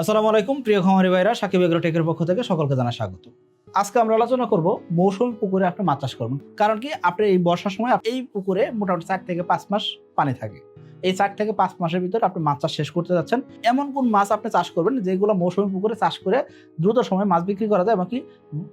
আসসালামু আলাইকুম, প্রিয় খামারি ভাইরা, সাকিব এগ্রো টেকের পক্ষ থেকে সকলকে জানা স্বাগত। আজকে আমরা আলোচনা করব মৌসুমী পুকুরে আপনি মাছ চাষ করবেন। কারণ কি, আপনি এই বর্ষার সময় এই পুকুরে মোটামুটি চার থেকে পাঁচ মাস পানি থাকে। এই চার থেকে পাঁচ মাসের ভিতরে আপনি মাছ চাষ শেষ করতে যাচ্ছেন। এমন কোন মাছ আপনি চাষ করবেন যেগুলো মৌসুমী পুকুরে চাষ করে দ্রুত সময় মাছ বিক্রি করা যায় এমনকি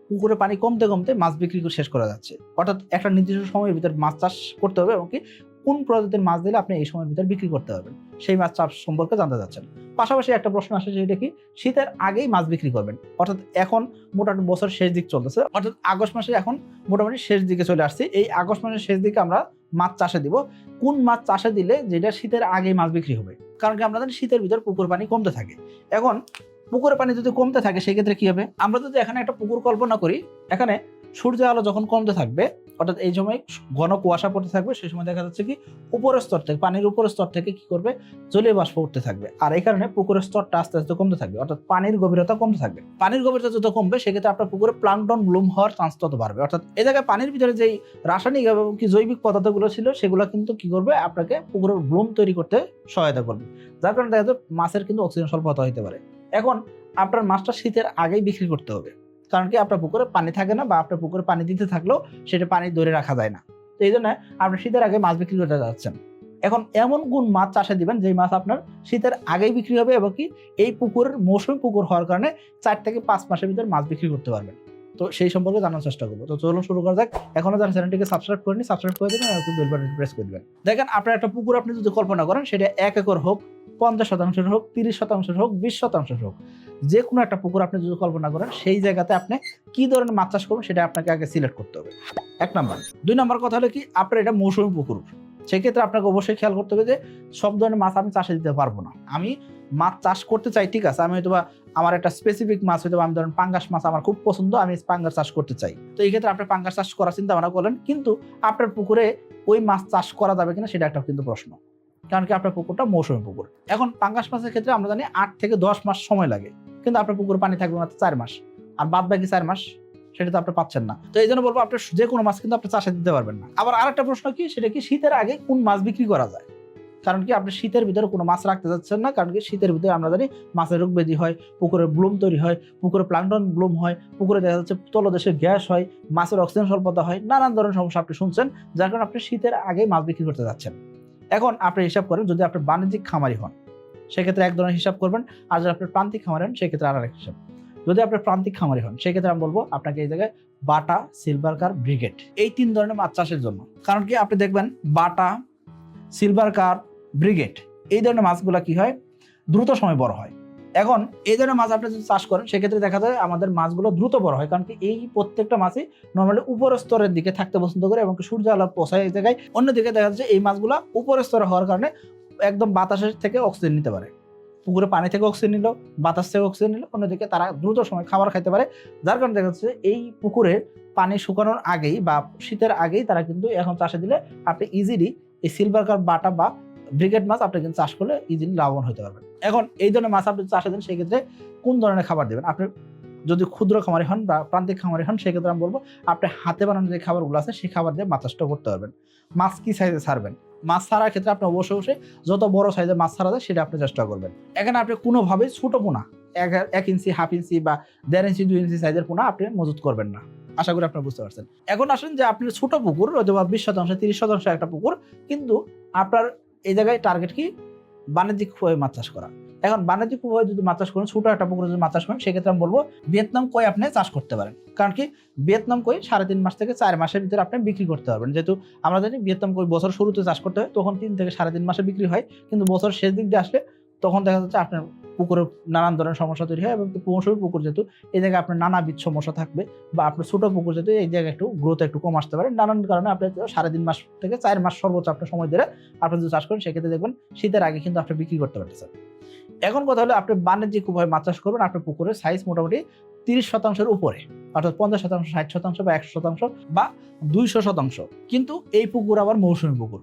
পুকুরে পানি কমতে কমতে মাছ বিক্রি করে শেষ করা যাচ্ছে। অর্থাৎ একটা নির্দিষ্ট সময়ের ভিতরে মাছ চাষ করতে হবে এমনকি কোন প্রজাতির মাছ দিলে আপনি এই সময়ের ভিতরে বিক্রি করতে পারবেন? সেই মাছ চাষ সম্পর্কে জানতে যাচ্ছেন পাশাপাশি একটা প্রশ্ন আসে, সেটা কি? শীতের আগেই মাছ বিক্রি করবেন। অর্থাৎ এখন মোটামুটি বছর শেষ দিক চলতেছে। অর্থাৎ আগস্ট মাসে এখন মোটামুটি শেষ দিকে চলে আসছে। এই আগস্ট মাসের শেষ দিকে আমরা মাছ চাষে দিব। কোন মাছ চাষে দিলে যেটা শীতের আগেই মাছ বিক্রি হবে? কারণ কি জানি শীতের ভিতর পুকুর পানি কমতে থাকে। এখন পুকুরের পানি যদি কমতে থাকে, সেক্ষেত্রে কি হবে? আমরা যদি এখানে একটা পুকুর কল্পনা করি, এখানে সূর্য আলো যখন কমতে থাকবে অর্থাৎ এই সময় ঘন কুয়াশা পড়তে থাকবে, সেই সময় দেখা যাচ্ছে কি উপরের স্তর থেকে, পানির উপরের স্তর থেকে কি করবে? জলীয় বাষ্প উঠতে থাকবে। আর এই কারণে পুকুরের স্তরটা আস্তে আস্তে কমতে থাকবে, অর্থাৎ পানির গভীরতা কমতে থাকবে। পানির গভীরতা যত কমবে, সেক্ষেত্রে আপনার পুকুরে প্লাংটন ব্লুম হওয়ার চান্স তত বাড়বে। অর্থাৎ এই জায়গায় পানির ভিতরে যেই রাসায়নিক এবং কি জৈবিক পদার্থগুলো ছিল, সেগুলো কিন্তু কি করবে? আপনাকে পুকুরের ব্লুম তৈরি করতে সহায়তা করবে। যার কারণে দেখা যাচ্ছে মাছের কিন্তু অক্সিজেন স্বল্পতা হতে পারে। এখন আপনার মাছটা শীতের আগেই বিক্রি করতে হবে। কারণ কি আপনার পুকুরে পানি থাকে না বা আপনার পুকুরে পানি দিতে থাকলেও সেটা পানি ধরে রাখা যায় না। তো এই জন্য আপনি শীতের আগে মাছ বিক্রি করতে যাচ্ছেন। এখন এমন কোন মাছ চাষে দিবেন যেই মাছ আপনার শীতের আগেই বিক্রি হবে এবং কি এই পুকুরের মৌসুমী পুকুর হওয়ার কারণে চার থেকে পাঁচ মাসের ভিতরে মাছ বিক্রি করতে পারবেন। তো সেই সম্পর্কে জানার চেষ্টা করব। তো চলুন শুরু করা যাক। এখনও যারা চ্যানেলটিকে সাবস্ক্রাইব করেনি সাবস্ক্রাইব করে দেবেন আর বেল বাটন প্রেস করে দেবেন। দেখেন, আপনার একটা পুকুর আপনি যদি কল্পনা করেন, সেটা এক একর হোক, পঞ্চাশ শতাংশের হোক, তিরিশ শতাংশের হোক, বিশ শতাংশের হোক যে কোনো একটা পুকুর আপনি যদি কল্পনা করেন, সেই জায়গাতে আপনি কি ধরনের মাছ চাষ করবেন, সেটা আপনাকে আগে সিলেক্ট করতে হবে। এক নাম্বার। দুই নাম্বার কথা হলো কি, আপনার এটা মৌসুমী পুকুর। সেক্ষেত্রে আপনাকে অবশ্যই খেয়াল করতে হবে যে সব ধরনের মাছ আমি চাষে দিতে পারব না। আমি মাছ চাষ করতে চাই, ঠিক আছে? আমি হয়তো আমার একটা স্পেসিফিক মাছ হয়তো আমি ধরেন পাঙ্গাস মাছ আমার খুব পছন্দ, আমি পাঙ্গাস চাষ করতে চাই। তো এই ক্ষেত্রে আপনি পাঙ্গাস চাষ করার চিন্তা ভাবনা করলেন কিন্তু আপনার পুকুরে ওই মাছ চাষ করা যাবে কিনা সেটা একটা কিন্তু প্রশ্ন। কারণ কি আপনার পুকুরটা মৌসুমী পুকুর। এখন পাঙ্গাস মাছের ক্ষেত্রে আমরা জানি আট থেকে দশ মাস সময় লাগে। কিন্তু আপনার পুকুরে পানি থাকবে মাত্র চার মাস। আর বাদ বাকি চার মাস সেটা তো আপনি পাচ্ছেন না। তো এই জন্য বলব আপনি যে কোনো মাছ কিন্তু আপনি চাষে দিতে পারবেন না। আবার আরেকটা প্রশ্ন কি? সেটা কি শীতের আগে কোন মাছ বিক্রি করা যায়? কারণ কি আপনি শীতের ভিতরে কোনো মাছ রাখতে যাচ্ছেন না, কারণ কি শীতের ভিতরে আমরা জানি মাছের রোগ ব্যাধি হয়, পুকুরে ব্লুম তৈরি হয়, পুকুরে প্লান্টন ব্লুম হয়, পুকুরে দেখা যাচ্ছে তলদেশে গ্যাস হয়, মাছের অক্সিজেন স্বল্পতা হয়, নানান ধরনের সমস্যা আপনি শুনছেন, যার কারণে আপনি শীতের আগে মাছ বিক্রি করতে যাচ্ছেন। এখন আপনি হিসাব করেন, যদি আপনি বাণিজ্যিক খামারি হন, সেক্ষেত্রে এক ধরনের হিসাব করবেন, আর যদি আপনি প্রান্তিক খামারি হন, সেক্ষেত্রে আর এক হিসাব। যদি আপনি প্রান্তিক খামারি হন, সেক্ষেত্রে আমি বলব আপনাকে এই জায়গায় বাটা সিলভার কার ব্রিগেড এই তিন ধরনের মাছ চাষের জন্য। কারণ কি? আপনি দেখবেন বাটা সিলভার কার ব্রিগেড এই ধরনের মাছগুলো কি হয়? দ্রুত সময় বড় হয়। এখন এই ধরনের মাছ আপনি যদি চাষ করেন, সেক্ষেত্রে দেখা যায় আমাদের মাছগুলো দ্রুত বড় হয়। কারণ কি? এই প্রত্যেকটা মাছই নর্মালি উপর স্তরের দিকে থাকতে পছন্দ করে এবং সূর্য আলো পোষায় এই জায়গায়। অন্যদিকে দেখা যাচ্ছে এই মাছগুলো উপর স্তরে হওয়ার কারণে একদম বাতাসের থেকে অক্সিজেন নিতে পারে। পুকুরে পানি থেকে অক্সিজেন নিল, বাতাস থেকে অক্সিজেন নিল, অন্যদিকে তারা দ্রুত সময় খাবার খাইতে পারে। যার কারণে দেখা যাচ্ছে এই পুকুরে পানি শুকানোর আগেই বা শীতের আগেই তারা কিন্তু এখন চাষে দিলে আপনি ইজিলি এই সিলভার কার বাটা বা ব্রিগেড মাছ আপনি কিন্তু চাষ করলে ইজিলি লাভবান হতে পারবেন। এখন এই ধরনের মাছ আপনি চাষে দেন সেক্ষেত্রে কোন ধরনের খাবার দেবেন? আপনি যদি ক্ষুদ্র খামারি হন বা প্রান্তিক খামারি হন, সেক্ষেত্রে আমি বলব, আপনি হাতে বানানো যে খাবারগুলো আছে, সেই খাবার দিয়ে মাছ চাষটা করতে পারবেন। মাছ কি সাইজে ছাড়বেন? মাছ ছাড়ার ক্ষেত্রে আপনি অবশ্যই অবশ্যই যত বড় সাইজের মাছ ছাড়া যায়, সেটা আপনি চেষ্টা করবেন। এখানে আপনি কোনোভাবেই ছোট পোনা, এক এক ইঞ্চি, হাফ ইঞ্চি বা দেড় ইঞ্চি, দুই ইঞ্চি সাইজের পোনা আপনি মজুত করবেন না। আশা করি আপনি বুঝতে পারছেন। এখন আসেন যে আপনি ছোট পুকুর হয়তো বা বিশ শতাংশ, তিরিশ শতাংশ একটা পুকুর, কিন্তু আপনার এই জায়গায় টার্গেট কি? বাণিজ্যিক ভাবে মাছ চাষ করা। এখন বাণিজ্যিক ভাবে যদি মাছ চাষ করেন, ছোট একটা পুকুরে যদি মাছ চাষ করেন, সেক্ষেত্রে আমি বলব ভিয়েতনাম কই আপনি চাষ করতে পারেন। কারণ কি ভিয়েতনাম কই সাড়ে তিন মাস থেকে চার মাসের ভিতরে আপনি বিক্রি করতে পারবেন। যেহেতু আমরা জানি ভিয়েতনাম কই বছর শুরুতে চাষ করতে হয়, তখন তিন থেকে সাড়ে তিন মাসে বিক্রি হয়। কিন্তু বছর শেষ দিক দিয়ে আসলে তখন দেখা যাচ্ছে আপনার পুকুরে নানান ধরনের সমস্যা তৈরি হয় এবং মৌসুমী পুকুর যেহেতু, এই জায়গায় আপনার নানাবিধ সমস্যা থাকবে বা আপনার ছোট পুকুর যেহেতু, এই জায়গায় একটু গ্রোথ একটু কম আসতে পারে। নানান কারণে আপনি সাড়ে তিন মাস থেকে চার মাস সর্বোচ্চ আপনার সময় ধরে আপনি যদি চাষ করেন, সেক্ষেত্রে দেখবেন শীতের আগে কিন্তু আপনি বিক্রি করতে পারতেছেন। এখন কথা হলো আপনি বাণিজ্যিক উপায়ে মাছ চাষ করবেন আপনার পুকুরের সাইজ মোটামুটি তিরিশ শতাংশের উপরে। অর্থাৎ পঞ্চাশ শতাংশ, ষাট শতাংশ বা একশো শতাংশ বা দুইশো শতাংশ। কিন্তু এই পুকুর আবার মৌসুমী পুকুর।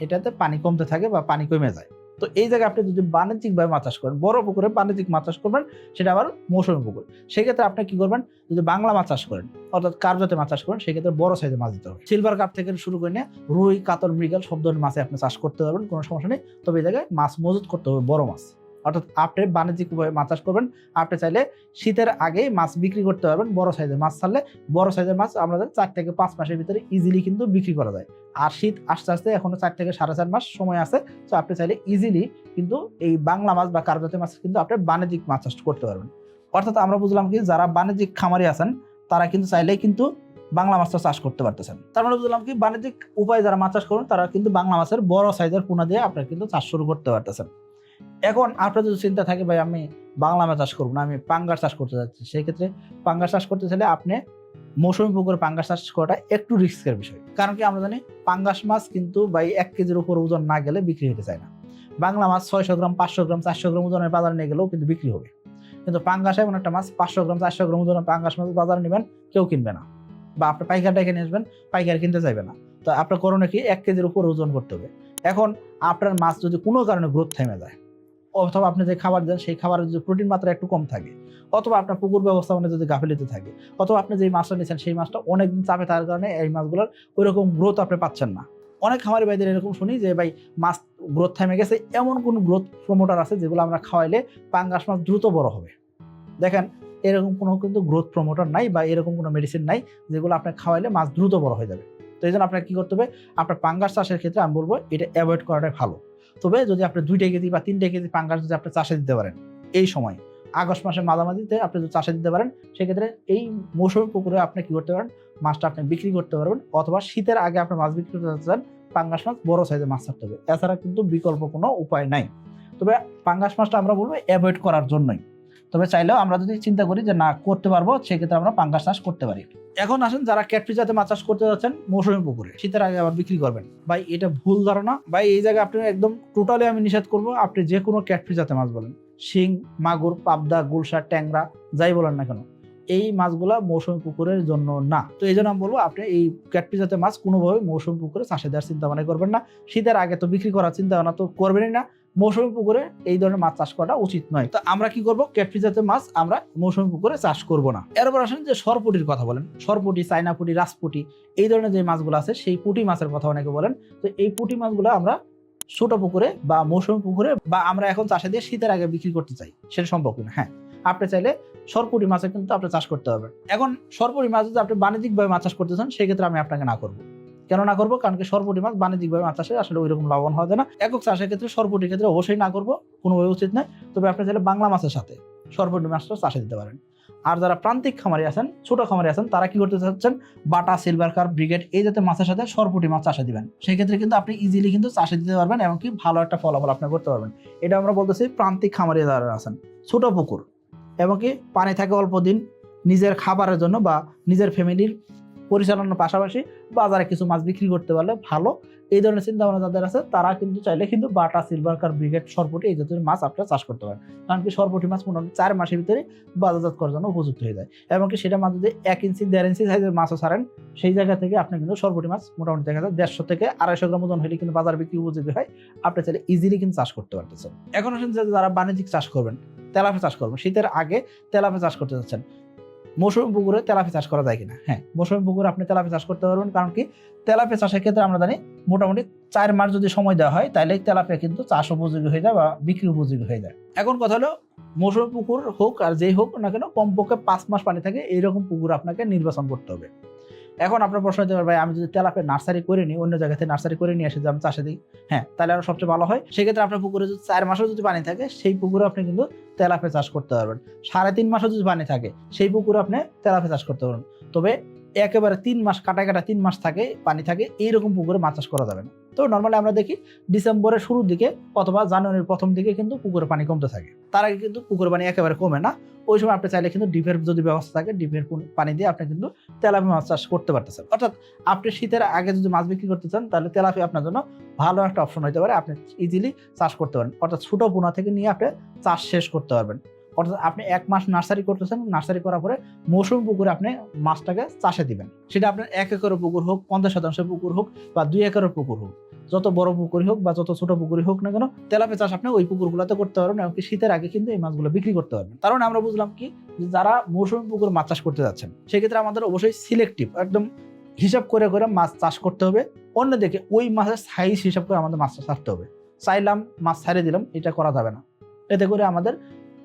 এটাতে পানি কমতে থাকে বা পানি কমে যায়। তো এই জায়গায় আপনি যদি বাণিজ্যিকভাবে মাছ চাষ করেন, বড় পুকুরে বাণিজ্যিক মাছ চাষ করবেন, সেটা আবার মৌসুমী পুকুর। সেক্ষেত্রে আপনি কি করবেন, যদি বাংলা মাছ চাষ করেন, অর্থাৎ কার জাতে মাছ চাষ করেন, সেক্ষেত্রে বড় সাইজের মাছ দিতে হবে। সিলভার কাপ থেকে শুরু করে নিয়ে রুই, কাতল, মৃগাল সব ধরনের মাছে আপনি চাষ করতে পারবেন, কোনো সমস্যা নেই। তবে এই জায়গায় মাছ মজুত করতে হবে, বড় মাছ। অর্থাৎ আপনি বাণিজ্যিক উপায়ে মাছ চাষ করবেন, আপনি চাইলে শীতের আগেই মাছ বিক্রি করতে পারবেন বড় সাইজের মাছ ছাড়লে। বড় সাইজের মাছ আমাদের চার থেকে পাঁচ মাসের ভিতরে ইজিলি কিন্তু বিক্রি করা যায়। আর শীত আস্তে আস্তে এখনও চার থেকে সাড়ে চার মাস সময় আছে, তো আপনি চাইলে ইজিলি কিন্তু এই বাংলা মাছ বা কারজাতীয় মাছ কিন্তু আপনি বাণিজ্যিক মাছ চাষ করতে পারবেন। অর্থাৎ আমরা বুঝলাম কি, যারা বাণিজ্যিক খামারি আছেন, তারা কিন্তু চাইলেই কিন্তু বাংলা মাছটা চাষ করতে পারতেছেন। তার মানে বুঝলাম কি, বাণিজ্যিক উপায়ে যারা মাছ চাষ করুন, তারা কিন্তু বাংলা মাছের বড় সাইজের পোনা দিয়ে আপনারা কিন্তু চাষ শুরু করতে পারতেছেন। এখন আপনার যদি চিন্তা থাকে, ভাই, আমি বাংলা মাছ চাষ করব না, আমি পাঙ্গাস চাষ করতে যাচ্ছি সেই ক্ষেত্রে পাঙ্গাস চাষ করতে চাইলে আপনি মৌসুমি পুকুরে পাঙ্গাস চাষ করাটা একটু রিস্কের বিষয়। কারণ কি আমরা জানি, পাঙ্গাস মাছ কিন্তু, ভাই, এক কেজির উপর ওজন না গেলে বিক্রি হতে চায় না। বাংলা মাছ ছয়শো গ্রাম, পাঁচশো গ্রাম, চারশো গ্রাম ওজনের বাজারে নিয়ে গেলেও কিন্তু বিক্রি হবে। কিন্তু পাঙ্গাস এমন একটা মাছ, পাঁচশো গ্রাম, চারশো গ্রাম ওজনের পাঙ্গাস মাছ বাজারে নেবেন, কেউ কিনবে না। বা আপনি পাইকার ডেকে নিয়ে আসবেন, পাইকার কিনতে চাইবে না। তো আপনার করণে কি, এক কেজির উপর ওজন করতে হবে। এখন আপনার মাছ যদি কোনো কারণে গ্রোথ থেমে যায় অথবা আপনি যে খাবার দেন, সেই খাবারের যদি প্রোটিন মাত্রা একটু কম থাকে, অথবা আপনার পুকুর ব্যবস্থাপনা যদি গাফিলিতে থাকে, অথবা আপনি যে মাছটা নিচ্ছেন সেই মাছটা অনেকদিন চাপে থাকার কারণে এই মাছগুলোর ওই রকম গ্রোথ আপনি পাচ্ছেন না। অনেক খামারি ভাইদের এরকম শুনি যে, ভাই, মাছ গ্রোথ থেমে গেছে। এমন কোন গ্রোথ প্রমোটার আছে যেগুলো আমরা খাওয়াইলে পাঙ্গাস মাছ দ্রুত বড় হবে। দেখেন, এরকম কোনো কিন্তু গ্রোথ প্রমোটার নাই বা এরকম কোনো মেডিসিন নাই যেগুলো আপনি খাওয়াইলে মাছ দ্রুত বড় হয়ে যাবে। তো এই জন্য আপনাকে কী করতে হবে, আপনার পাঙ্গাস চাষের ক্ষেত্রে আমি বলব, এটা অ্যাভয়েড করাটাই ভালো। তবে যদি আপনি দুইটা কেজি বা তিনটা কেজি পাঙ্গাস যদি আপনি চাষে দিতে পারেন, এই সময়, আগস্ট মাসের মাঝামাঝিতে আপনি যদি চাষে দিতে পারেন, সেক্ষেত্রে এই মৌসুমি পুকুরে আপনি কী করতে পারেন? মাছটা আপনি বিক্রি করতে পারবেন অথবা শীতের আগে আপনি মাছ বিক্রি করতে চান, পাঙ্গাস মাছ বড় সাইজের মাছ ছাড়তে হবে। এছাড়া কিন্তু বিকল্প কোনো উপায় নাই। তবে পাঙ্গাস মাছটা আমরা বলব অ্যাভয়েড করার জন্যই। তবে চাইলেও আমরা যদি চিন্তা করি যে না, করতে পারব, সেক্ষেত্রে আমরা পাঙ্গাস চাষ করতে পারি। এখন আসেন যারা ক্যাটফিস জাতে মাছ চাষ করতে যাচ্ছেন, মৌসুমি পুকুরে, শীতের আগে আবার বিক্রি করবেন। ভাই, এটা ভুল ধারণা। ভাই, এই জায়গায় আপনি একদম টোটালি আমি নিষেধ করব, আপনি যে কোনো ক্যাটফিস জাতে মাছ বলেন, শিং, মাগুর, পাবদা গুলশা ট্যাংরা, যাই বলেন না কেন, এই মাছগুলা মৌসুমি পুকুরের জন্য না। তো এই জন্য আমি বলব, আপনি এই ক্যাটফিস জাতের মাছ কোনোভাবে মৌসুমি পুকুরে চাষে দেওয়ার চিন্তা ভাবনা করবেন না। শীতের আগে তো বিক্রি করার চিন্তা ভাবনা তো করবেনই না। মৌসুমি পুকুরে এই ধরনের মাছ চাষ করা উচিত নয়। তো আমরা কি করব? ক্যাটফিস জাতের মাছ আমরা মৌসুমি পুকুরে চাষ করব না। এরপর আসেন যে সরপুটির কথা বলেন। সরপুটি চাইনা পুটি রাসপুটি এই ধরনের যে মাছগুলো আছে, সেই পুটি মাছের কথা অনেকে বলেন। তো এই পুটি মাছগুলো আমরা ছোট পুকুরে বা মৌসুমি পুকুরে বা আমরা এখন চাষে দিয়ে শীতের আগে বিক্রি করতে চাই। সেটা সম্ভব কিনা? হ্যাঁ আপনি চাইলে সরপুটি মাছের কিন্তু আপনি চাষ করতে পারবেন। এখন সরপুটি মাছ যদি আপনি বাণিজ্যিকভাবে মাছ চাষ করতে চান, সেক্ষেত্রে আমি আপনাকে না করব। কেন না করব? কারণ কি সরপুটি মাছ বাণিজ্যিকভাবে মাছ চাষে আসলে ওই রকম লাভবান হয় না। একক চাষের ক্ষেত্রে সরপুটির ক্ষেত্রে অবশ্যই না করব, কোনোভাবে উচিত নয়। তবে আপনি চাইলে বাংলা মাছের সাথে সরপুটি মাছটা চাষে দিতে পারেন। আর যারা প্রান্তিক খামারি আছেন, ছোট খামারি আছেন, তারা কি করতে চাচ্ছেন? বাটা সিলভার কার ব্রিগেড এই জাতীয় মাছের সাথে সরপুটি মাছ চাষে দিবেন। সেই ক্ষেত্রে কিন্তু আপনি ইজিলি কিন্তু চাষে দিতে পারবেন এমনকি ভালো একটা ফলাফল আপনি করতে পারবেন। এটা আমরা বলতেছি প্রান্তিক খামারি যারা আছেন, ছোট পুকুর এবং কি পানি থাকে অল্প দিন নিজের খাবারের জন্য বা নিজের ফ্যামিলির পরিচালনার পাশাপাশি বাজারে কিছু মাছ বিক্রি করতে পারলে ভালো। এই ধরনের চিন্তা ভাবনা যাদের আছে, তারা কিন্তু চাইলে কিন্তু বাটা সিলভার কার ব্রিগেড সরপটি এই জাতীয় মাছ আপনারা চাষ করতে পারেন। কারণ কি সরপটি মাছ মোটামুটি চার মাসের ভিতরে বাজারজাত করার জন্য উপযুক্ত হয়ে যায়। এবং কি সেটা মাছ যদি এক ইঞ্চি, দেড় ইঞ্চি সাইজের মাছও ছাড়েন, সেই জায়গা থেকে আপনি কিন্তু সরপটি মাছ মোটামুটি দেখা যায় দেড়শো থেকে আড়াইশো গ্রাম ওজন হলে কিন্তু বাজার বিক্রি উপযোগী হয়। আপনি চাইলে ইজিলি কিন্তু চাষ করতে পারতেছেন। এখন আসেন যারা বাণিজ্যিক চাষ করবেন তেলাপে চাষ করবেন, শীতের আগে তেলাপে চাষ করতে যাচ্ছেন। মৌসুমি পুকুরে তেলাপি চাষ করা যায় কিনা? হ্যাঁ মৌসুমি পুকুরে আপনি তেলাপি চাষ করতে পারবেন, কারণ কি তেলাপি চাষের ক্ষেত্রে আমরা জানি মোটামুটি চার মাস যদি সময় দেওয়া হয় তাহলে তেলাপিয়া কিন্তু চাষ উপযোগী হয়ে যায় বা বিক্রি উপযোগী হয়ে যায়। এখন কথা হলো, মৌসুমি পুকুর হোক আর যেই হোক না কেন, কমপক্ষে পাঁচ মাস পানি থাকে, এইরকম পুকুর আপনাকে নির্বাচন করতে হবে। এখন আপনার প্রশ্ন হতে পারে, ভাই, আমি যদি তেলাপের নার্সারি করে নিই, অন্য জায়গাতে নার্সারি করে নিয়ে এসে যে আমি চাষে দিই হ্যাঁ তাহলে আরও সবচেয়ে ভালো হয়। সেক্ষেত্রে আপনার পুকুরে যদি চার মাসেও যদি পানি থাকে, সেই পুকুরে আপনি কিন্তু তেলাপে চাষ করতে পারবেন। সাড়ে তিন মাসও যদি পানি থাকে, সেই পুকুরে আপনি তেলাপে চাষ করতে পারবেন। তবে একেবারে তিন মাস কাটা কাটা তিন মাস থাকে, পানি থাকে, এইরকম পুকুরে মাছ চাষ করা যাবে না। তো নর্মালি আমরা দেখি ডিসেম্বরের শুরুর দিকে অথবা জানুয়ারির প্রথম দিকে কিন্তু পুকুরে পানি কমতে থাকে। তার আগে কিন্তু পুকুরে পানি একেবারে কমে না। ওই সময় আপনি চাইলে কিন্তু ডিপের যদি ব্যবস্থা থাকে, ডিপের পানি দিয়ে আপনি কিন্তু তেলাপি মাছ চাষ করতে পারতেছেন। অর্থাৎ আপনি শীতের আগে যদি মাছ বিক্রি করতে চান, তাহলে তেলাপি আপনার জন্য ভালো একটা অপশন হতে পারে। আপনি ইজিলি চাষ করতে পারেন। অর্থাৎ ছোট পোনা থেকে নিয়ে আপনি চাষ শেষ করতে পারবেন। অর্থাৎ আপনি এক মাস নার্সারি করতেছেন, নার্সারি করার পরে মৌসুমি পুকুরে আপনি মাছটাকে চাষে দিবেন। সেটা আপনার এক একরের পুকুর হোক, পঞ্চাশ শতাংশের পুকুর হোক বা দুই একরের পুকুর হোক। যত বড় পুকুরই হোক বা যত ছোট পুকুরই হোক না কেন তেলাপি চাষ আপনি ওই পুকুরগুলোতে করতে পারবেন এমনকি শীতের আগে কিন্তু এই মাছগুলো বিক্রি করতে পারবেন। কারণ আমরা বুঝলাম কি যারা মৌসুমি পুকুর মাছ চাষ করতে যাচ্ছেন, সেক্ষেত্রে আমাদের অবশ্যই সিলেক্টিভ একদম হিসাব করে করে মাছ চাষ করতে হবে। অন্যদিকে ওই মাছের সাইজ হিসাব করে আমাদের মাছটা ছাড়তে হবে। চাইলাম মাছ ছাড়িয়ে দিলাম, এটা করা যাবে না। এতে করে আমাদের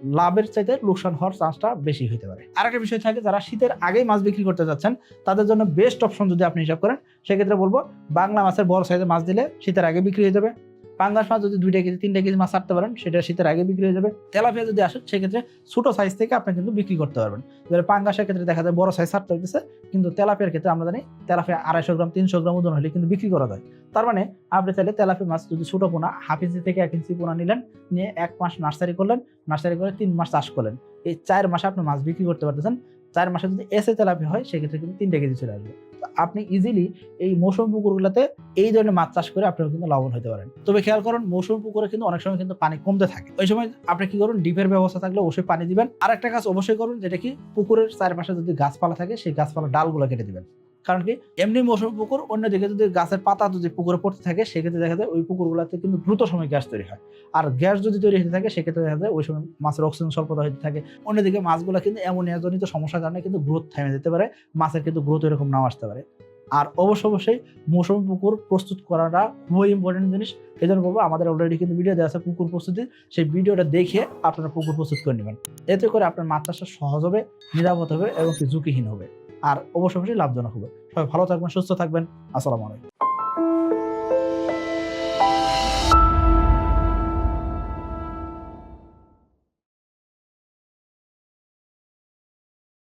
লাভের চাইতে লোকসান হওয়ার চান্সটা বেশি হতে পারে। আর একটা বিষয় থাকে, যারা শীতের আগেই মাছ বিক্রি করতে যাচ্ছেন, তাদের জন্য বেস্ট অপশন যদি আপনি হিসাব করেন, সেক্ষেত্রে বলব, বাংলা মাছের বড় সাইজের মাছ দিলে শীতের আগে বিক্রি হয়ে যাবে। পাঙ্গাস মাছ যদি দুইটা কেজি, তিনটা কেজি মাছ ছাড়তে পারেন, সেটা শীতের আগে বিক্রি হয়ে যাবে। তেলাপিয়া যদি আসে, সেক্ষেত্রে ছোটো সাইজ থেকে আপনি কিন্তু বিক্রি করতে পারবেন। এবারে পাঙ্গাসের ক্ষেত্রে দেখা যায় বড় সাইজ ছাড়তে হইতেছে, কিন্তু তেলাপিয়ার ক্ষেত্রে আমরা জানি তেলাপিয়া আড়াইশো গ্রাম, তিনশো গ্রাম ওজন হলে কিন্তু বিক্রি করা যায়। তার মানে আপনি চাইলে তেলাপিয়া মাছ যদি ছোটো পোনা, হাফ ইঞ্চি থেকে এক ইঞ্চি পোনা নিলেন, নিয়ে এক মাস নার্সারি করলেন নার্সারি করে তিন মাস চাষ করলেন। এই চার মাসে আপনি মাছ বিক্রি করতে পারতেছেন। চার মাসে যদি এসে তেলাপি হয়, সেক্ষেত্রে কিন্তু তিনটা কেজি চলে আসবে। আপনি ইজিলি এই মৌসুম পুকুরগুলোতে এই ধরনের মাছ চাষ করে আপনারা কিন্তু লাভবান হতে পারেন। তবে খেয়াল করুন, মৌসুম পুকুরে কিন্তু অনেক সময় কিন্তু পানি কমতে থাকে। ওই সময় আপনি কি করুন, ডিপের ব্যবস্থা থাকলে অবশ্যই পানি দিবেন। আর একটা কাজ অবশ্যই করুন, যেটা কি পুকুরের চারপাশে যদি গাছপালা থাকে, সেই গাছপালা ডালগুলো কেটে দিবেন। কারণ কি? এমনি মৌসুম পুকুর অন্যদিকে যদি গাছের পাতা যদি পুকুরে পড়তে থাকে, সেক্ষেত্রে দেখা যায় ওই পুকুরগুলোতে কিন্তু দ্রুত সময় গ্যাস তৈরি হয়। আর গ্যাস যদি তৈরি হতে থাকে, সেক্ষেত্রে দেখা যায় ওই সময় মাছের অক্সিজেন স্বল্পতা হতে থাকে। অন্যদিকে মাছগুলো কিন্তু এমনিয়া জনিত সমস্যার কারণে কিন্তু গ্রোথ থেমে যেতে পারে, মাছের কিন্তু গ্রোথ এরকম নাও আসতে পারে। আর অবশ্য অবশ্যই মৌসুমী পুকুর প্রস্তুত করাটা খুবই ইম্পর্টেন্ট জিনিস। এই জন্য বলব, আমাদের অলরেডি কিন্তু ভিডিও দেওয়া আছে পুকুর প্রস্তুতি। সেই ভিডিওটা দেখে আপনারা পুকুর প্রস্তুত করে নেবেন। এতে করে আপনার মাছ চাষটা সহজ হবে, নিরাপদ হবে এবং ঝুঁকিহীন হবে। আর অবশ্য অবশ্যই লাভজনক হবে। সবাই ভালো থাকবেন সুস্থ থাকবেন। আসসালামু আলাইকুম।